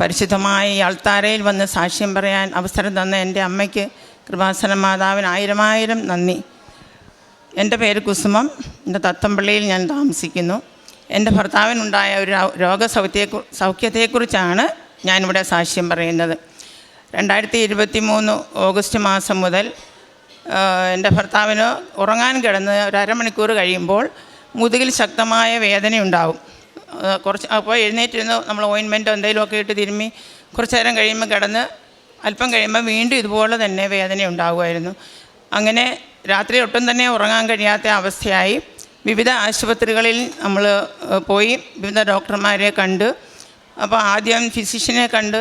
പരിശുദ്ധമായ അൾത്താരയിൽ വന്ന് സാക്ഷ്യം പറയാൻ അവസരം തന്ന എന്റെ അമ്മയ്ക്ക് കൃപാസന മാതാവിന് ആയിരമായിരം നന്ദി. എന്റെ പേര് കുസുമം. എന്റെ തത്തമ്പള്ളിയിൽ ഞാൻ താമസിക്കുന്നു. എന്റെ ഭർത്താവിനുണ്ടായ ഒരു രോഗ രോഗസൗഖ്യത്തെ സൗഖ്യത്തെക്കുറിച്ചാണ് ഞാനിവിടെ സാക്ഷ്യം പറയുന്നത്. രണ്ടായിരത്തി ഇരുപത്തി മൂന്ന് ഓഗസ്റ്റ് മാസം മുതൽ എന്റെ ഭർത്താവിന് ഉറങ്ങാൻ കിടന്ന് ഒരു അരമണിക്കൂർ കഴിയുമ്പോൾ മുതുകിൽ ശക്തമായ വേദനയുണ്ടാവും. കുറച്ച് അപ്പോൾ എഴുന്നേറ്റിരുന്ന് നമ്മൾ ഓയിൻമെന്റോ എന്തെങ്കിലുമൊക്കെ ഇട്ട് തിരുമ്മി കുറച്ച് നേരം കഴിയുമ്പോൾ കിടന്ന് അല്പം കഴിയുമ്പോൾ വീണ്ടും ഇതുപോലെ തന്നെ വേദന ഉണ്ടാകുമായിരുന്നു അങ്ങനെ രാത്രി ഒട്ടും തന്നെ ഉറങ്ങാൻ കഴിയാത്ത അവസ്ഥയായി. വിവിധ ആശുപത്രികളിൽ നമ്മൾ പോയി വിവിധ ഡോക്ടർമാരെ കണ്ട്. അപ്പോൾ ആദ്യം ഫിസിഷ്യനെ കണ്ട്.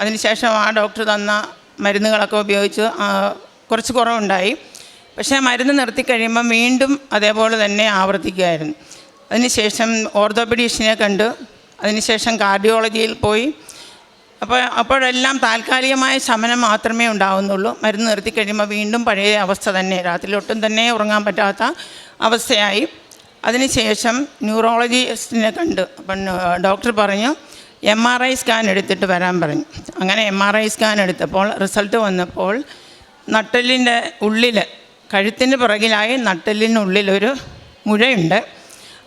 അതിനുശേഷം ആ ഡോക്ടർ തന്ന മരുന്നുകളൊക്കെ ഉപയോഗിച്ച് കുറച്ച് കുറവുണ്ടായി. പക്ഷേ മരുന്ന് നിർത്തി കഴിയുമ്പം വീണ്ടും അതേപോലെ തന്നെ ആവർത്തിക്കുമായിരുന്നു അതിനുശേഷം ഓർത്തോപെഡീഷ്യനെ കണ്ട്. അതിനുശേഷം കാർഡിയോളജിയിൽ പോയി. അപ്പോൾ അപ്പോഴെല്ലാം താൽക്കാലികമായ ശമനം മാത്രമേ ഉണ്ടാവുന്നുള്ളൂ. മരുന്ന് നിർത്തി കഴിയുമ്പോൾ വീണ്ടും പഴയ അവസ്ഥ തന്നെ. രാത്രി ഒട്ടും തന്നെ ഉറങ്ങാൻ പറ്റാത്ത അവസ്ഥയായി. അതിനുശേഷം ന്യൂറോളജിസ്റ്റിനെ കണ്ട്. അപ്പം ഡോക്ടർ പറഞ്ഞു എം ആർ ഐ സ്കാൻ എടുത്തിട്ട് വരാൻ പറഞ്ഞു. അങ്ങനെ എം ആർ ഐ സ്കാൻ എടുത്തപ്പോൾ റിസൾട്ട് വന്നപ്പോൾ നട്ടലിന്റെ ഉള്ളിൽ കഴുത്തിന് പുറകിലായി നട്ടലിനുള്ളിലൊരു മുഴയുണ്ട്.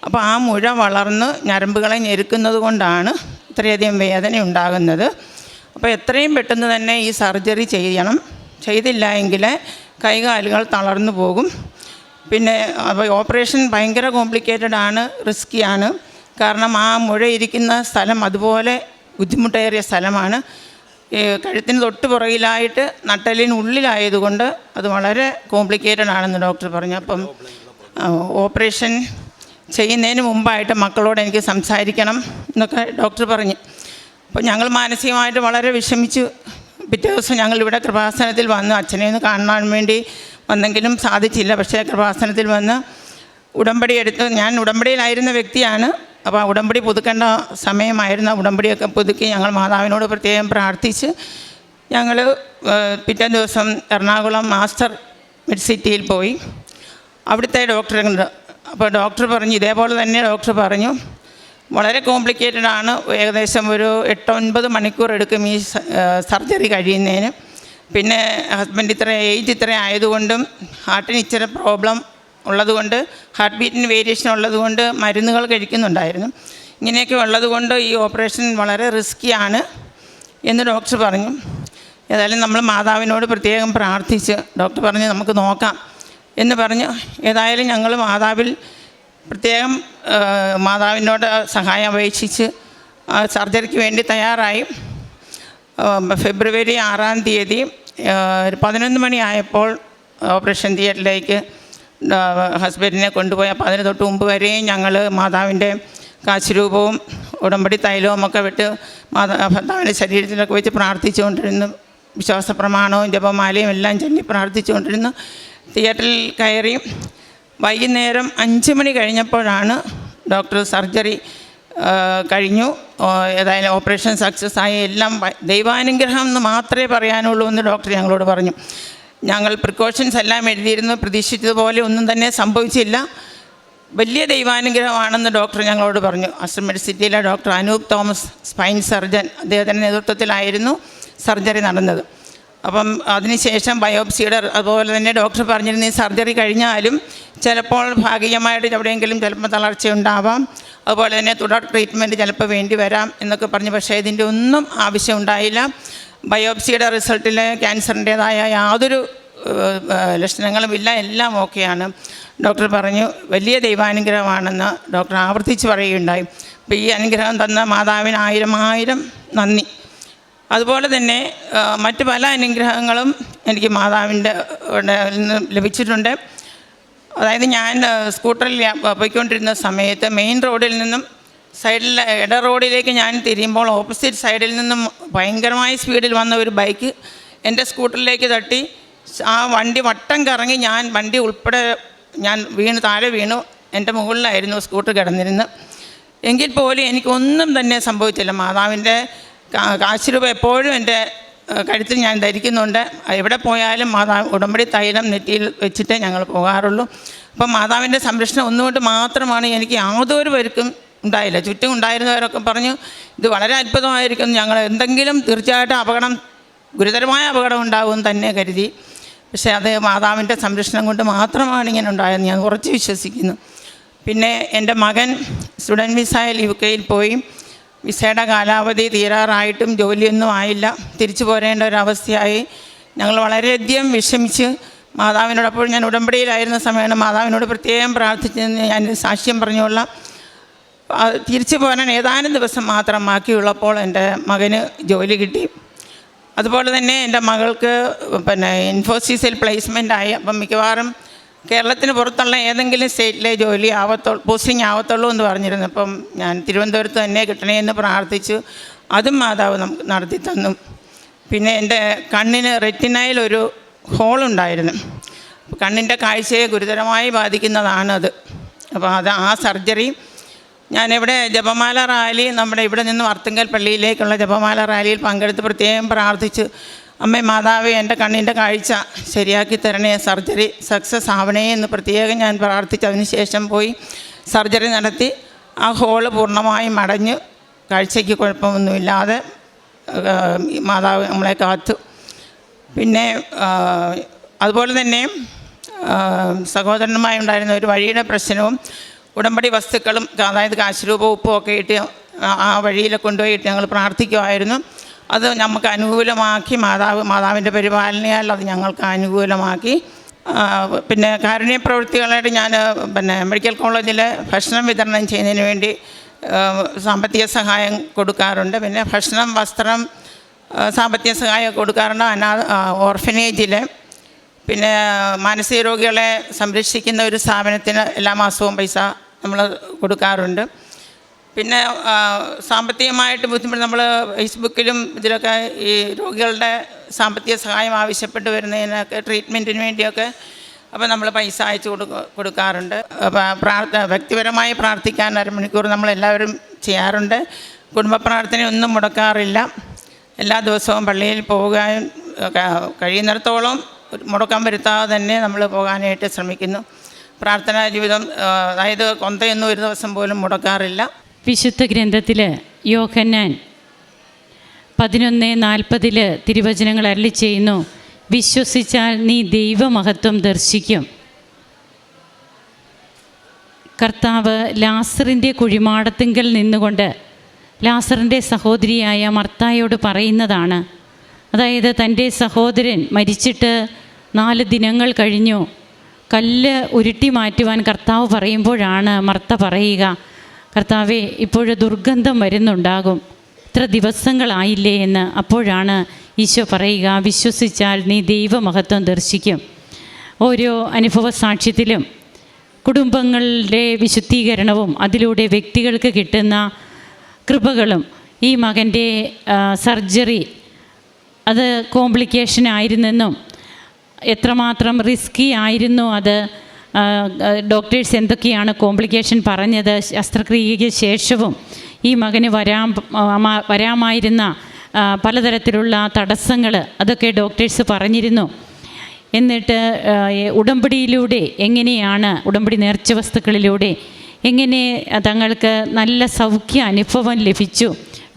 അപ്പോൾ ആ മുഴ വളർന്ന് ഞരമ്പുകളെ ഞെരുക്കുന്നത് കൊണ്ടാണ് ഇത്രയധികം വേദന ഉണ്ടാകുന്നത്. അപ്പോൾ എത്രയും പെട്ടെന്ന് തന്നെ ഈ സർജറി ചെയ്യണം. ചെയ്തില്ല എങ്കിൽ കൈകാലുകൾ തളർന്നു പോകും. പിന്നെ അപ്പോൾ ഓപ്പറേഷൻ ഭയങ്കര കോംപ്ലിക്കേറ്റഡ് ആണ് റിസ്ക്കിയാണ് കാരണം ആ മുഴ ഇരിക്കുന്ന സ്ഥലം അതുപോലെ ബുദ്ധിമുട്ടേറിയ സ്ഥലമാണ്. കഴുത്തിന് തൊട്ട് പുറകിലായിട്ട് നട്ടലിനുള്ളിലായതുകൊണ്ട് അത് വളരെ കോംപ്ലിക്കേറ്റഡ് ആണെന്ന് ഡോക്ടർ പറഞ്ഞു. അപ്പം ഓപ്പറേഷൻ ചെയ്യുന്നതിന് മുമ്പായിട്ട് മക്കളോട് എനിക്ക് സംസാരിക്കണം എന്നൊക്കെ ഡോക്ടർ പറഞ്ഞു. അപ്പോൾ ഞങ്ങൾ മാനസികമായിട്ട് വളരെ വിഷമിച്ചു. പിറ്റേ ദിവസം ഞങ്ങൾ ഇവിടെ കൃപാസനത്തിൽ വന്ന്. അച്ഛനെ ഒന്ന് കാണാൻ വേണ്ടി വന്നെങ്കിലും സാധിച്ചില്ല. പക്ഷേ കൃപാസനത്തിൽ വന്ന് ഉടമ്പടി എടുത്ത് ഞാൻ ഉടമ്പടിയിലായിരുന്ന വ്യക്തിയാണ്. അപ്പോൾ ഉടമ്പടി പുതുക്കേണ്ട സമയമായിരുന്നു. ഉടമ്പടിയൊക്കെ പുതുക്കി ഞങ്ങൾ മാതാവിനോട് പ്രത്യേകം പ്രാർത്ഥിച്ച് ഞങ്ങൾ പിറ്റേ ദിവസം എറണാകുളം മാസ്റ്റർ മെഡിസിറ്റിയിൽ പോയി. അവിടുത്തെ ഡോക്ടറെ കണ്ട് അപ്പോൾ ഡോക്ടർ പറഞ്ഞു ഇതേപോലെ തന്നെ ഡോക്ടർ പറഞ്ഞു വളരെ കോംപ്ലിക്കേറ്റഡ് ആണ്. ഏകദേശം ഒരു എട്ട് ഒൻപത് മണിക്കൂർ എടുക്കും ഈ സർജറി കഴിയുന്നതിന്. പിന്നെ ഹസ്ബൻഡ് ഇത്ര ഏജ് ഇത്ര ആയതുകൊണ്ടും ഹാർട്ടിന് ഇച്ചിരി പ്രോബ്ലം ഉള്ളതുകൊണ്ട് ഹാർട്ട് ബീറ്റിന് വേരിയേഷൻ ഉള്ളതുകൊണ്ട് മരുന്നുകൾ കഴിക്കുന്നുണ്ടായിരുന്നു. ഇങ്ങനെയൊക്കെ ഉള്ളതുകൊണ്ട് ഈ ഓപ്പറേഷൻ വളരെ റിസ്ക്കിയാണ് എന്ന് ഡോക്ടർ പറഞ്ഞു. ഏതായാലും നമ്മൾ മാതാവിനോട് പ്രത്യേകം പ്രാർത്ഥിച്ച് ഡോക്ടർ പറഞ്ഞു നമുക്ക് നോക്കാം. എന്ന് പറഞ്ഞു ഏതായാലും ഞങ്ങൾ മാതാവിൽ പ്രത്യേകം മാതാവിനോട് സഹായം അപേക്ഷിച്ച് സർജറിക്ക് വേണ്ടി തയ്യാറായി. ഫെബ്രുവരി ആറാം തീയതി പതിനൊന്ന് മണിയായപ്പോൾ ഓപ്പറേഷൻ തിയേറ്ററിലേക്ക് ഹസ്ബൻഡിനെ കൊണ്ടുപോയി. അപ്പോൾ അതിന് തൊട്ട് മുമ്പ് വരെയും ഞങ്ങൾ മാതാവിന്റെ കാശുരൂപവും ഉടമ്പടി തൈലവും ഒക്കെ വിട്ട് മാതാ ഭർത്താവിന്റെ ശരീരത്തിലൊക്കെ വെച്ച് പ്രാർത്ഥിച്ചുകൊണ്ടിരുന്നു. വിശ്വാസ പ്രമാണവും ജപമാലയും എല്ലാം ചൊല്ലി പ്രാർത്ഥിച്ചുകൊണ്ടിരുന്നു. തിയേറ്ററിൽ കയറി വൈകുന്നേരം അഞ്ച് മണി കഴിഞ്ഞപ്പോഴാണ് ഡോക്ടർ സർജറി കഴിഞ്ഞു. ഏതായാലും ഓപ്പറേഷൻ സക്സസ് ആയി എല്ലാം ദൈവാനുഗ്രഹം എന്ന് മാത്രമേ പറയാനുള്ളൂ എന്ന് ഡോക്ടർ ഞങ്ങളോട് പറഞ്ഞു. ഞങ്ങൾ പ്രിക്കോഷൻസ് എല്ലാം എഴുതിയിരുന്നു. പ്രതീക്ഷിച്ചതുപോലെ ഒന്നും തന്നെ സംഭവിച്ചില്ല. വലിയ ദൈവാനുഗ്രഹമാണെന്ന് ഡോക്ടർ ഞങ്ങളോട് പറഞ്ഞു. അസ്റ്റർ സിറ്റിയിലെ doctor Anoop Thomas spine surgeon അദ്ദേഹത്തിന്റെ നേതൃത്വത്തിലായിരുന്നു സർജറി നടന്നത്. അപ്പം അതിനുശേഷം ബയോപ്സിയുടെ അതുപോലെ തന്നെ ഡോക്ടർ പറഞ്ഞിരുന്ന സർജറി കഴിഞ്ഞാലും ചിലപ്പോൾ ഭാഗികമായിട്ട് എവിടെയെങ്കിലും ചിലപ്പോൾ തളർച്ച ഉണ്ടാവാം. അതുപോലെ തന്നെ തുടർ ട്രീറ്റ്മെന്റ് ചിലപ്പോൾ വേണ്ടി വരാം എന്നൊക്കെ പറഞ്ഞു. പക്ഷേ ഇതിന്റെ ഒന്നും ആവശ്യം ഉണ്ടായില്ല. ബയോപ്സിയുടെ റിസൾട്ടിൽ ക്യാൻസറിന്റേതായ യാതൊരു ലക്ഷണങ്ങളും ഇല്ല. എല്ലാം ഓക്കെയാണ് ഡോക്ടർ പറഞ്ഞു വലിയ ദൈവാനുഗ്രഹമാണെന്ന് ഡോക്ടർ ആവർത്തിച്ച് പറയുകയുണ്ടായി. അപ്പോൾ ഈ അനുഗ്രഹം തന്ന മാതാവിന് ആയിരം ആയിരം നന്ദി. അതുപോലെ തന്നെ മറ്റു പല അനുഗ്രഹങ്ങളും എനിക്ക് മാതാവിന്റെ നിന്ന് ലഭിച്ചിട്ടുണ്ട്. അതായത് ഞാൻ സ്കൂട്ടറിൽ പോയിക്കൊണ്ടിരുന്ന സമയത്ത് മെയിൻ റോഡിൽ നിന്നും സൈഡിൽ ഇട റോഡിലേക്ക് ഞാൻ തിരിയുമ്പോൾ ഓപ്പോസിറ്റ് സൈഡിൽ നിന്നും ഭയങ്കരമായ സ്പീഡിൽ വന്ന ഒരു ബൈക്ക് എന്റെ സ്കൂട്ടറിലേക്ക് തട്ടി. ആ വണ്ടി വട്ടം കറങ്ങി ഞാൻ വണ്ടി ഉൾപ്പെടെ ഞാൻ വീണ് താഴെ വീണു. എന്റെ മുകളിലായിരുന്നു സ്കൂട്ടർ കിടന്നിരുന്നത്. എങ്കിൽ പോലും എനിക്കൊന്നും തന്നെ സംഭവിച്ചില്ല. മാതാവിന്റെ കാശ് രൂപ എപ്പോഴും എന്റെ കഴുത്തിൽ ഞാൻ ധരിക്കുന്നുണ്ട്. എവിടെ പോയാലും മാതാവ് ഉടമ്പടി തൈലം നെറ്റിയിൽ വെച്ചിട്ടേ ഞങ്ങൾ പോകാറുള്ളൂ. അപ്പം മാതാവിന്റെ സംരക്ഷണം ഒന്നുകൊണ്ട് മാത്രമാണ് എനിക്ക് യാതൊരു പേർക്കും ഉണ്ടായില്ല. ചുറ്റും ഉണ്ടായിരുന്നവരൊക്കെ പറഞ്ഞു ഇത് വളരെ അത്ഭുതമായിരിക്കും ഞങ്ങൾ എന്തെങ്കിലും തീർച്ചയായിട്ടും അപകടം ഗുരുതരമായ അപകടം ഉണ്ടാവും തന്നെ കരുതി. പക്ഷേ അത് മാതാവിന്റെ സംരക്ഷണം കൊണ്ട് മാത്രമാണ് ഇങ്ങനെ ഉണ്ടായത് ഞാൻ ഉറച്ച് വിശ്വസിക്കുന്നു. പിന്നെ എന്റെ മകൻ സ്റ്റുഡന്റ് വിസയിൽ യു കെയിൽ പോയി. വിസയുടെ കാലാവധി തീരാറായിട്ടും ജോലിയൊന്നും ആയില്ല. തിരിച്ചു പോരേണ്ട ഒരവസ്ഥയായി. ഞങ്ങൾ വളരെയധികം വിഷമിച്ച് മാതാവിനോട് ഞാൻ ഉടമ്പടിയിലായിരുന്ന സമയമാണ് മാതാവിനോട് പ്രത്യേകം പ്രാർത്ഥിച്ചെന്ന് ഞാൻ സാക്ഷ്യം പറഞ്ഞുകൊള്ളാം. തിരിച്ചു പോരാൻ ഏതാനും ദിവസം മാത്രം ബാക്കിയുള്ളപ്പോൾ എന്റെ മകന് ജോലി കിട്ടി. അതുപോലെ തന്നെ എന്റെ മകൾക്ക് പിന്നെ ഇൻഫോസിസിൽ പ്ലേസ്മെന്റ് ആയി. അപ്പം മിക്കവാറും കേരളത്തിന് പുറത്തുള്ള ഏതെങ്കിലും സ്റ്റേറ്റിലെ ജോലി ആവത്തുള്ളൂ പോസ്റ്റിംഗ് ആവത്തുള്ളൂ എന്ന് പറഞ്ഞിരുന്നു. അപ്പം ഞാൻ തിരുവനന്തപുരത്ത് തന്നെ കിട്ടണേ എന്ന് പ്രാർത്ഥിച്ചു. അതും മാതാവ് നമുക്ക് നടത്തി തന്നു. പിന്നെ എന്റെ കണ്ണിന് റെറ്റിനയിൽ ഒരു ഹോളുണ്ടായിരുന്നു കണ്ണിന്റെ കാഴ്ചയെ ഗുരുതരമായി ബാധിക്കുന്നതാണത് അപ്പോൾ അത് ആ സർജറി ഞാനിവിടെ ജപമാല റാലി നമ്മുടെ ഇവിടെ നിന്ന് വർത്തുങ്കൽ പള്ളിയിലേക്കുള്ള ജപമാല റാലിയിൽ പങ്കെടുത്ത് പ്രത്യേകം പ്രാർത്ഥിച്ചു. അമ്മേ മാതാവേ എന്റെ കണ്ണിന്റെ കാഴ്ച ശരിയാക്കി തരണേ. സർജറി സക്സസ് ആവണേ എന്ന് പ്രത്യേകം ഞാൻ പ്രാർത്ഥിച്ച്. അതിന് ശേഷം പോയി സർജറി നടത്തി ആ ഹോൾ പൂർണമായും അടഞ്ഞ് കാഴ്ചയ്ക്ക് കുഴപ്പമൊന്നുമില്ലാതെ മാതാവ് നമ്മളെ കാത്തു. പിന്നെ അതുപോലെ തന്നെ സഹോദരനുമായി ഉണ്ടായിരുന്ന ഒരു വഴിയുടെ പ്രശ്നവും ഉടമ്പടി വസ്തുക്കളും അതായത് കാശുരൂപ ഉപ്പും ഒക്കെ ഇട്ട് ആ വഴിയിൽ കൊണ്ടുപോയിട്ട് ഞങ്ങൾ പ്രാർത്ഥിക്കുമായിരുന്നു അത് നമുക്ക് അനുകൂലമാക്കി മാതാവ് മാതാവിന്റെ പരിപാലനയാൽ അത് ഞങ്ങൾക്ക് അനുകൂലമാക്കി. പിന്നെ കാരുണ്യ പ്രവൃത്തികളായിട്ട് ഞാൻ പിന്നെ മെഡിക്കൽ കോളേജിൽ ഭക്ഷണം വിതരണം ചെയ്യുന്നതിന് വേണ്ടി സാമ്പത്തിക സഹായം കൊടുക്കാറുണ്ട്. പിന്നെ ഭക്ഷണം വസ്ത്രം സാമ്പത്തിക സഹായം കൊടുക്കാറുണ്ട്. അനാഥ ഓർഫനേജിൽ പിന്നെ മാനസിക രോഗികളെ സംരക്ഷിക്കുന്ന ഒരു സ്ഥാപനത്തിന് എല്ലാ മാസവും പൈസ നമ്മൾ കൊടുക്കാറുണ്ട്. പിന്നെ സാമ്പത്തികമായിട്ട് ബുദ്ധിമുട്ട് നമ്മൾ ഫേസ്ബുക്കിലും ഇതിലൊക്കെ ഈ രോഗികളുടെ സാമ്പത്തിക സഹായം ആവശ്യപ്പെട്ട് വരുന്നതിനൊക്കെ ട്രീറ്റ്മെന്റിന് വേണ്ടിയൊക്കെ അപ്പോൾ നമ്മൾ പൈസ അയച്ചു കൊടുക്ക കൊടുക്കാറുണ്ട്. പ്രാർത്ഥ വ്യക്തിപരമായി പ്രാർത്ഥിക്കാൻ അരമണിക്കൂർ നമ്മളെല്ലാവരും ചെയ്യാറുണ്ട്. കുടുംബ പ്രാർത്ഥനയൊന്നും മുടക്കാറില്ല. എല്ലാ ദിവസവും പള്ളിയിൽ പോകാൻ കഴിയുന്നിടത്തോളം മുടക്കം വരുത്താതെ തന്നെ നമ്മൾ പോകാനായിട്ട് ശ്രമിക്കുന്നു. പ്രാർത്ഥനാ ജീവിതം അതായത് കൊന്തയൊന്നും ഒരു ദിവസം പോലും മുടക്കാറില്ല. വിശുദ്ധ ഗ്രന്ഥത്തിൽ യോഹന്നാൻ പതിനൊന്ന് നാൽപ്പതിൽ തിരുവചനങ്ങൾ അരളി ചെയ്യുന്നു വിശ്വസിച്ചാൽ നീ ദൈവമഹത്വം ദർശിക്കും. കർത്താവ് ലാസറിന്റെ കുഴിമാടത്തിങ്കൽ നിന്നുകൊണ്ട് ലാസറിന്റെ സഹോദരിയായ മർത്തായോട് പറയുന്നതാണ്. അതായത് തന്റെ സഹോദരൻ മരിച്ചിട്ട് നാല് ദിനങ്ങൾ കഴിഞ്ഞു. കല്ല് ഉരുട്ടി മാറ്റുവാൻ കർത്താവ് പറയുമ്പോഴാണ് മർത്ത പറയുക. കർത്താവെ ഇപ്പോഴ് ദുർഗന്ധം വരുന്നുണ്ടാകും. ഇത്ര ദിവസങ്ങളായില്ലേ എന്ന് അപ്പോഴാണ് ഈശോ പറയുക വിശ്വസിച്ചാൽ നീ ദൈവമഹത്വം ദർശിക്കും. ഓരോ അനുഭവ സാക്ഷ്യത്തിലും കുടുംബങ്ങളുടെ വിശുദ്ധീകരണവും അതിലൂടെ വ്യക്തികൾക്ക് കിട്ടുന്ന കൃപകളും ഈ മകന്റെ സർജറി അത് കോംപ്ലിക്കേഷൻ ആയിരുന്നെന്നും എത്രമാത്രം റിസ്കി ആയിരുന്നു അത് ഡോക്ടേഴ്സ് എന്തൊക്കെയാണ് കോംപ്ലിക്കേഷൻ പറഞ്ഞത്? ശസ്ത്രക്രിയയ്ക്ക് ശേഷവും ഈ മകന് വരാ വരാമായിരുന്ന പലതരത്തിലുള്ള തടസ്സങ്ങൾ അതൊക്കെ ഡോക്ടേഴ്സ് പറഞ്ഞിരുന്നു. എന്നിട്ട് ഉടമ്പടിയിലൂടെ എങ്ങനെയാണ് ഉടമ്പടി നേർച്ച വസ്തുക്കളിലൂടെ എങ്ങനെ തങ്ങൾക്ക് നല്ല സൗഖ്യ അനുഭവം ലഭിച്ചു?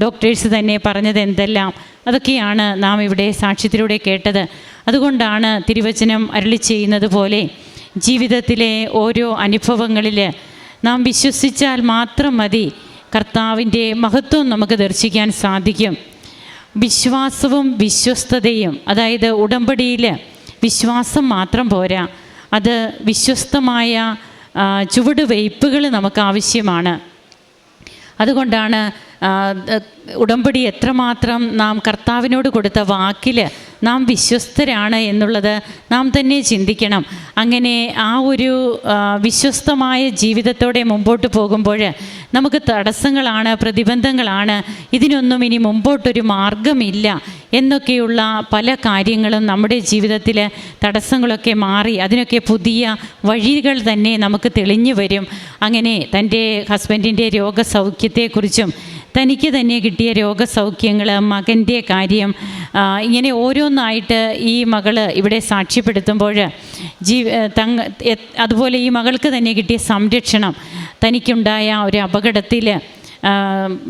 ഡോക്ടേഴ്സ് തന്നെ പറഞ്ഞത് എന്തെല്ലാം? അതൊക്കെയാണ് നാം ഇവിടെ സാക്ഷ്യത്തിലൂടെ കേട്ടത്. അതുകൊണ്ടാണ് തിരുവചനം അരളി ചെയ്യുന്നത് പോലെ ജീവിതത്തിലെ ഓരോ അനുഭവങ്ങളിൽ നാം വിശ്വസിച്ചാൽ മാത്രം മതി കർത്താവിന്റെ മഹത്വം നമുക്ക് ദർശിക്കാൻ സാധിക്കും. വിശ്വാസവും വിശ്വസ്തതയും അതായത് ഉടമ്പടിയിൽ വിശ്വാസം മാത്രം പോരാ. അത് വിശ്വസ്തമായ ചുവടുവയ്പ്പുകൾ നമുക്ക് ആവശ്യമാണ്. അതുകൊണ്ടാണ് ഉടമ്പടി എത്രമാത്രം നാം കർത്താവിനോട് കൊടുത്ത വാക്കിൽ നാം വിശ്വസ്തരാണ് എന്നുള്ളത് നാം തന്നെ ചിന്തിക്കണം. അങ്ങനെ ആ ഒരു വിശ്വസ്തമായ ജീവിതത്തോടെ മുമ്പോട്ട് പോകുമ്പോൾ നമുക്ക് തടസ്സങ്ങളാണ് പ്രതിബന്ധങ്ങളാണ്. ഇതിനൊന്നും ഇനി മുമ്പോട്ടൊരു മാർഗമില്ല എന്നൊക്കെയുള്ള പല കാര്യങ്ങളും നമ്മുടെ ജീവിതത്തിൽ തടസ്സങ്ങളൊക്കെ മാറി അതിനൊക്കെ പുതിയ വഴികൾ തന്നെ നമുക്ക് തെളിഞ്ഞു വരും. അങ്ങനെ തന്റെ ഹസ്ബൻഡിന്റെ രോഗസൗഖ്യത്തെക്കുറിച്ചും തനിക്ക് തന്നെ കിട്ടിയ രോഗസൗഖ്യങ്ങൾ മകന്റെ കാര്യം ഇങ്ങനെ ഓരോന്നായിട്ട് ഈ മകൾ ഇവിടെ സാക്ഷ്യപ്പെടുത്തുമ്പോൾ ജീ തങ്ങ അതുപോലെ ഈ മകൾക്ക് തന്നെ കിട്ടിയ സംരക്ഷണം തനിക്കുണ്ടായ ഒരു അപകടത്തിൽ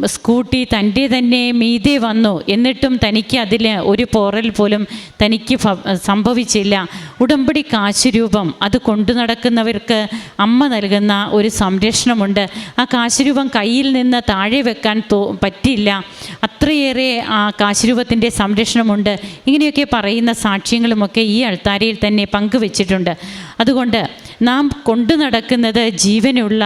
സ്കൂട്ടി തന്റെ തന്നെ മീതെ വന്നു. എന്നിട്ടും തനിക്ക് അതിൽ ഒരു പോറൽ പോലും തനിക്ക് സംഭവിച്ചില്ല. ഉടമ്പടി കാശുരൂപം. അത് കൊണ്ടു നടക്കുന്നവർക്ക് അമ്മ നൽകുന്ന ഒരു സംരക്ഷണമുണ്ട്. ആ കാശുരൂപം കയ്യിൽ നിന്ന് താഴെ വെക്കാൻ തോ പറ്റില്ല. അത്രയേറെ ആ കാശുരൂപത്തിന്റെ സംരക്ഷണമുണ്ട്. ഇങ്ങനെയൊക്കെ പറയുന്ന സാക്ഷ്യങ്ങളുമൊക്കെ ഈ അൾത്താരയിൽ തന്നെ പങ്കുവച്ചിട്ടുണ്ട്. അതുകൊണ്ട് നാം കൊണ്ടു നടക്കുന്നത് ജീവനുള്ള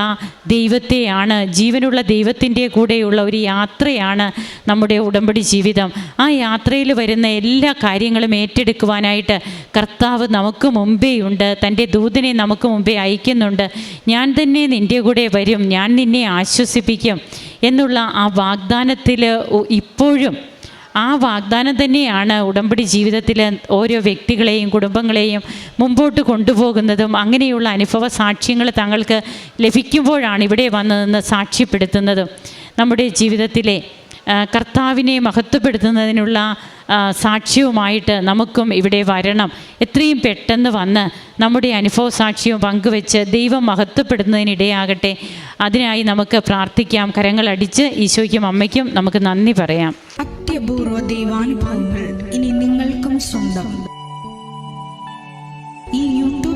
ദൈവത്തെയാണ് ജീവനുള്ള ദൈവത്തിന്റെ കൂടെയുള്ള ഒരു യാത്രയാണ് നമ്മുടെ ഉടമ്പടി ജീവിതം. ആ യാത്രയിൽ വരുന്ന എല്ലാ കാര്യങ്ങളും ഏറ്റെടുക്കുവാനായിട്ട് കർത്താവ് നമുക്ക് മുമ്പേയുണ്ട് തന്റെ ദൂതനെ നമുക്ക് മുമ്പേ അയക്കുന്നുണ്ട്. ഞാൻ തന്നെ നിന്റെ കൂടെ വരും ഞാൻ നിന്നെ ആശ്വസിപ്പിക്കും എന്നുള്ള ആ വാഗ്ദാനത്തിൽ ഇപ്പോഴും ആ വാഗ്ദാനം തന്നെയാണ് ഉടമ്പടി ജീവിതത്തിൽ ഓരോ വ്യക്തികളെയും കുടുംബങ്ങളെയും മുമ്പോട്ട് കൊണ്ടുപോകുന്നതും അങ്ങനെയുള്ള അനുഭവ സാക്ഷ്യങ്ങൾ തങ്ങൾക്ക് ലഭിക്കുമ്പോഴാണ് ഇവിടെ വന്നതെന്ന് സാക്ഷ്യപ്പെടുത്തുന്നതും നമ്മുടെ ജീവിതത്തിലെ കർത്താവിനെ മഹത്വപ്പെടുത്തുന്നതിനുള്ള സാക്ഷ്യവുമായിട്ട് നമുക്കും ഇവിടെ വരണം. എത്രയും പെട്ടെന്ന് വന്ന് നമ്മുടെ അനുഭവ സാക്ഷ്യവും പങ്കുവെച്ച് ദൈവം മഹത്വപ്പെടുന്നതിനിടയാകട്ടെ അതിനായി നമുക്ക് പ്രാർത്ഥിക്കാം. കരങ്ങളടിച്ച് ഈശോയ്ക്കും അമ്മയ്ക്കും നമുക്ക് നന്ദി പറയാം. അത്യപൂർവ ദൈവാനുഭവങ്ങൾ ഇനി നിങ്ങൾക്കും സ്വന്തം.